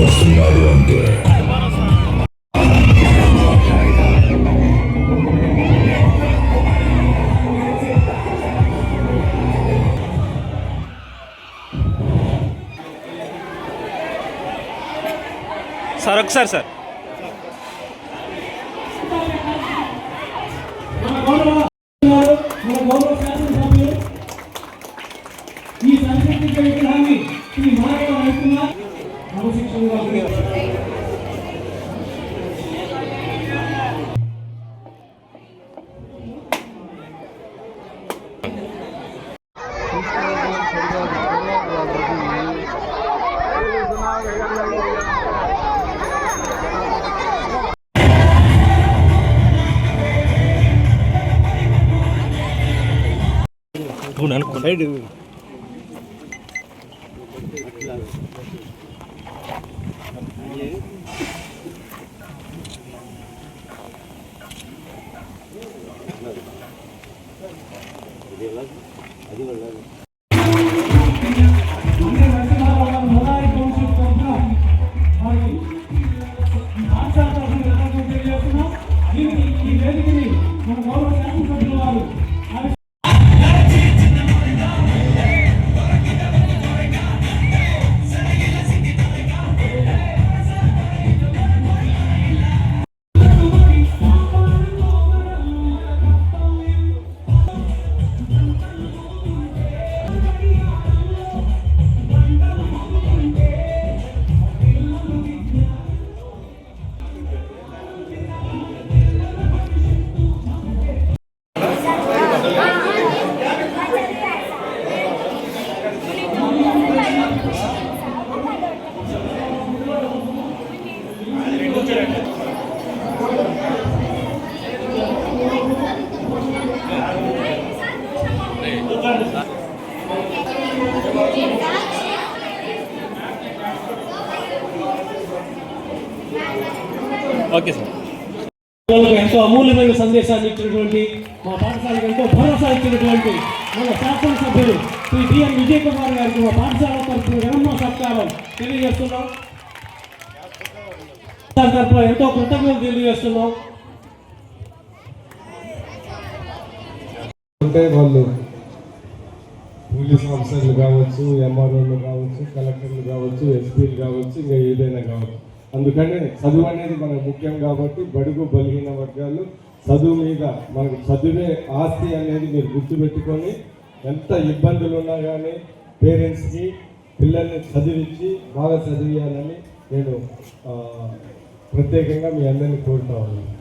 వస్తున్నాడు అంటే సార్ ఒకసారి sir Hãy subscribe cho kênh được okay sir. ఎంతో అమూల్యమైన సందేశాన్ని ఇచ్చినటువంటి మా పాఠశాలకు ఎంతో భరోసా ఇచ్చినటువంటి మన శాసనసభ్యులు శ్రీ డిఎన్ విజయ్ కుమార్ గారికి మా పాఠశాల తరఫున వినమ్మ సత్కారం తెలియజేస్తున్నాం. సార్ తరఫున ఎంతో కృతజ్ఞతలు తెలియజేస్తున్నాం. అంటే వాళ్ళు పోలీస్ ఆఫీసర్లు కావచ్చు ఎంఆర్ఓలు కావచ్చు కలెక్టర్లు కావచ్చు ఎస్పీలు కావచ్చు ఇంకా ఏదైనా కావచ్చు. అందుకనే చదువు అనేది మనకు ముఖ్యం కాబట్టి బడుగు బలహీన వర్గాలు చదువు మీద మనకు చదువే ఆస్తి అనేది మీరు గుర్తుపెట్టుకొని ఎంత ఇబ్బందులు ఉన్నా కానీ పేరెంట్స్కి పిల్లల్ని చదివించి బాగా చదివియాలని నేను ప్రత్యేకంగా మీ అందరినీ కోరుతా ఉన్నాను.